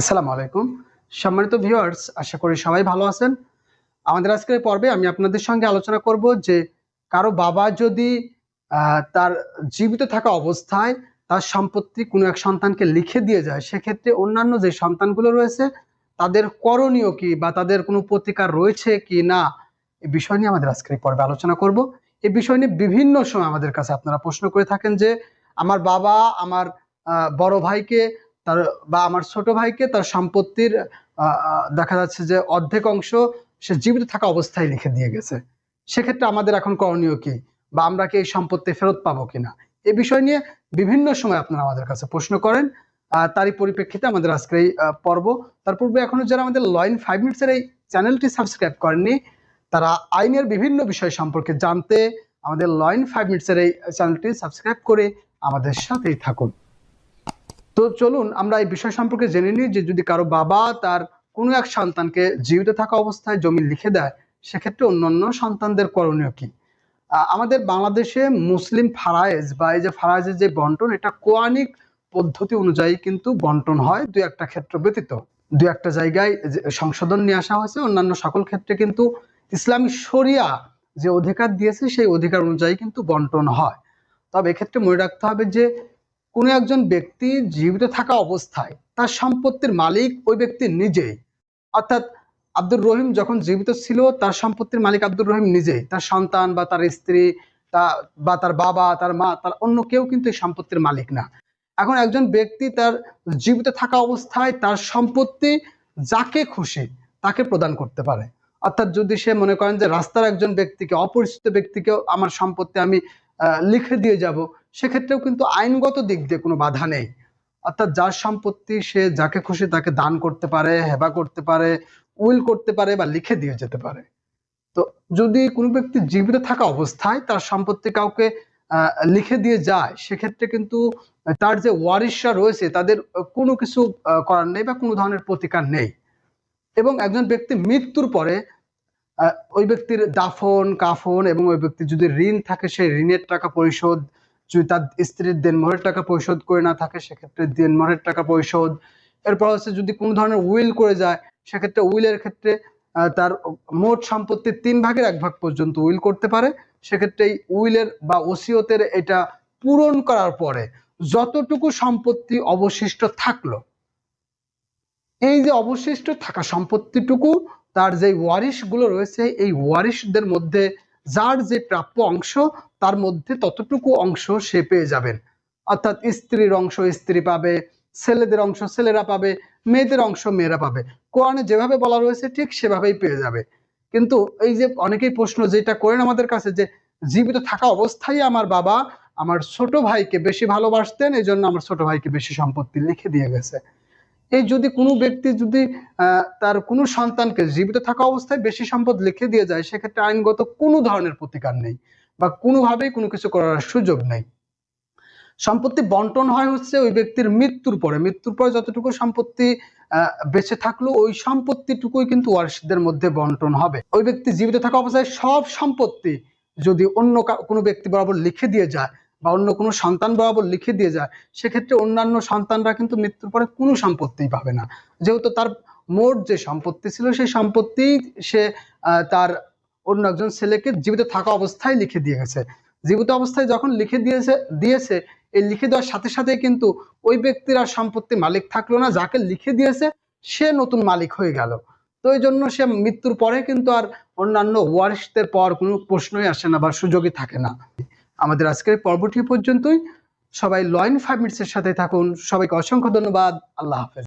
আসসালামু আলাইকুম। সম্মানিত ভিউয়ার্স আশা করি সবাই ভালো আছেন। আমাদের আজকের পর্বে আমি আপনাদের সঙ্গে আলোচনা করব যে কারও বাবা যদি তার জীবিত থাকা অবস্থায় তার সম্পত্তি কোনো এক সন্তানকে লিখে দিয়ে যায়, সেক্ষেত্রে অন্যান্য যে সন্তানগুলো রয়েছে, তাদের করণীয় কি বা তাদের কোনো প্রতিকার রয়েছে কি না, এ বিষয় নিয়ে আমাদের আজকের পর্বে আলোচনা করব। এ বিষয় নিয়ে বিভিন্ন সময় আমাদের কাছে আপনারা প্রশ্ন করে থাকেন যে, আমার বাবা, আমার বড় ভাইকে তার বা আমার ছোট ভাইকে তার সম্পত্তির দেখা যাচ্ছে যে অর্ধেক অংশ সে জীবিত থাকা অবস্থায় লিখে দিয়ে গেছে। সেক্ষেত্রে আমাদের এখন করণীয় কি? বা আমরা কি এই সম্পত্তি ফেরত পাবো কিনা? এই বিষয় নিয়ে বিভিন্ন সময় আপনারা আমাদের কাছে প্রশ্ন করেন। তারই পরিপ্রেক্ষিতে আমাদের আজকের এই পর্ব। তার পূর্বে এখনও যারা আমাদের লয়েন ফাইভ মিনিটসের এই চ্যানেলটি সাবস্ক্রাইব করেননি, তারা আইনের বিভিন্ন বিষয় সম্পর্কে জানতে আমাদের লয়েন ফাইভ মিনিটসের এই চ্যানেলটি সাবস্ক্রাইব করে আমাদের সাথেই থাকুন। তো চলুন আমরা এই বিষয় সম্পর্কে জেনে নিই যে যদি কারও বাবা তার কোনো এক সন্তানকে জীবিত থাকা অবস্থায় জমি লিখে দেয়, সেক্ষেত্রে অন্যান্য সন্তানদের করণীয় কি? আমাদের বাংলাদেশে মুসলিম ফারায়েজ বা এই যে ফারায়েজের যে বন্টন, এটা কোয়ানিক পদ্ধতি অনুযায়ী কিন্তু বন্টন হয়, দুই একটা ক্ষেত্র ব্যতীত। দু একটা জায়গায় সংশোধন নিয়ে আসা হয়েছে, অন্যান্য সকল ক্ষেত্রে কিন্তু ইসলামী শরিয়া যে অধিকার দিয়েছে, সেই অধিকার অনুযায়ী কিন্তু বন্টন হয়। তবে এক্ষেত্রে মনে রাখতে হবে যে কোনো একজন ব্যক্তি জীবিত থাকা অবস্থায় তার সম্পত্তির মালিক ওই ব্যক্তি নিজেই। অর্থাৎ আব্দুর রহিম যখন জীবিত ছিল, তার সম্পত্তির মালিক আব্দুর রহিম নিজেই। তার সন্তান বা তার স্ত্রী, তা বা তার বাবা, তার মা, তার অন্য কেউ কিন্তু এই সম্পত্তির মালিক না। এখন একজন ব্যক্তি তার জীবিত থাকা অবস্থায় তার সম্পত্তি যাকে খুশি তাকে প্রদান করতে পারে। অর্থাৎ যদি সে মনে করেন যে রাস্তার একজন ব্যক্তিকে, অপরিচিত ব্যক্তিকেও আমার সম্পত্তি আমি লিখে দিয়ে যাব সেক্ষেত্রেও কিন্তু আইনগত দিক দিয়ে কোনো বাধা নেই। অর্থাৎ যার সম্পত্তি সে যাকে খুশি তাকে দান করতে পারে, হেবা করতে পারে, উইল করতে পারে বা লিখে দিয়ে যেতে পারে। তো যদি কোনো ব্যক্তি জীবিত থাকা অবস্থায় তার সম্পত্তি কাউকে লিখে দিয়ে যায়, সেক্ষেত্রে কিন্তু তার যে ওয়ারিশরা রয়েছে তাদের কোনো কিছু করার নেই বা কোনো ধরনের প্রতিকার নেই। এবং একজন ব্যক্তি মৃত্যুর পরে ওই ব্যক্তির দাফন, কাফন এবং ওই ব্যক্তির যদি ঋণ থাকে, সেই ঋণের টাকা পরিশোধ যদি তার স্ত্রীর দেনমোহরের টাকা পরিশোধ করে না থাকে, সেক্ষেত্রে দেনমোহরের টাকা পরিশোধ। এরপর হচ্ছে যদি কোনো ধরনের উইল করে যায়, সেক্ষেত্রে উইলের ক্ষেত্রে তার মোট সম্পত্তির তিন ভাগের এক ভাগ পর্যন্ত উইল করতে পারে। সেক্ষেত্রে এই উইলের বা ওসিয়তের এটা পূরণ করার পরে যতটুকু সম্পত্তি অবশিষ্ট থাকল, এই যে অবশিষ্ট থাকা সম্পত্তিটুকু, তার যে ওয়ারিশগুলো রয়েছে, এই ওয়ারিশদের মধ্যে যার যে প্রাপ্য অংশ, তার মধ্যে ততটুকু অংশ সে পেয়ে যাবেন। অর্থাৎ স্ত্রীর অংশ স্ত্রী পাবে, ছেলেদের অংশ ছেলেরা পাবে, মেয়েদের অংশ মেয়েরা পাবে। কোরআনে যেভাবে বলা রয়েছে, ঠিক সেভাবেই পেয়ে যাবে। কিন্তু এই যে অনেকেই প্রশ্ন যেটা করেন আমাদের কাছে যে, জীবিত থাকা অবস্থায় আমার বাবা আমার ছোট ভাইকে বেশি ভালোবাসতেন এই জন্য আমার ছোট ভাইকে বেশি সম্পত্তি লিখে দিয়ে গেছে। এই যদি কোনো ব্যক্তি যদি তার কোনো সন্তানকে জীবিত থাকা অবস্থায় বেশি সম্পদ লিখে দিয়ে যায়, সেক্ষেত্রে আইনগত কোনো ধরনের প্রতিকার নেই বা কোনোভাবেই কোনো কিছু করার সুযোগ নেই। সম্পত্তি বন্টন হয় হচ্ছে ওই ব্যক্তির মৃত্যুর পরে। মৃত্যুর পরে যতটুকু সম্পত্তি বেঁচে থাকল, ওই সম্পত্তিটুকুই কিন্তু ওয়ারিশদের মধ্যে বন্টন হবে। ওই ব্যক্তি জীবিত থাকা অবস্থায় সব সম্পত্তি যদি অন্য কোনো ব্যক্তি বরাবর লিখে দিয়ে যায় বা অন্য কোনো সন্তান বরাবর লিখে দিয়ে যায়, সেক্ষেত্রে অন্যান্য সন্তানরা কিন্তু মৃত্যুর পরে কোনো সম্পত্তিই পাবে না। যেহেতু তার মোট যে সম্পত্তি ছিল, সেই সম্পত্তি সে তার অন্য একজন ছেলেকে জীবিত থাকা অবস্থায় লিখে দিয়ে গেছে জীবিত অবস্থায় যখন লিখে দিয়েছে দিয়েছে, এই লিখে দেওয়ার সাথে সাথে কিন্তু ওই ব্যক্তির আর সম্পত্তির মালিক থাকল না, যাকে লিখে দিয়েছে, সে নতুন মালিক হয়ে গেল। তো এই জন্য সে মৃত্যুর পরে কিন্তু আর অন্যান্য ওয়ারিশদের পর কোনো প্রশ্নই আসে না বা সুযোগই থাকে না। আমাদের আজকের পর্বটি পর্যন্তই। সবাই লয়েন ফাইভ মিনিটসের সাথে থাকুন। সবাইকে অসংখ্য ধন্যবাদ। আল্লাহ হাফেজ।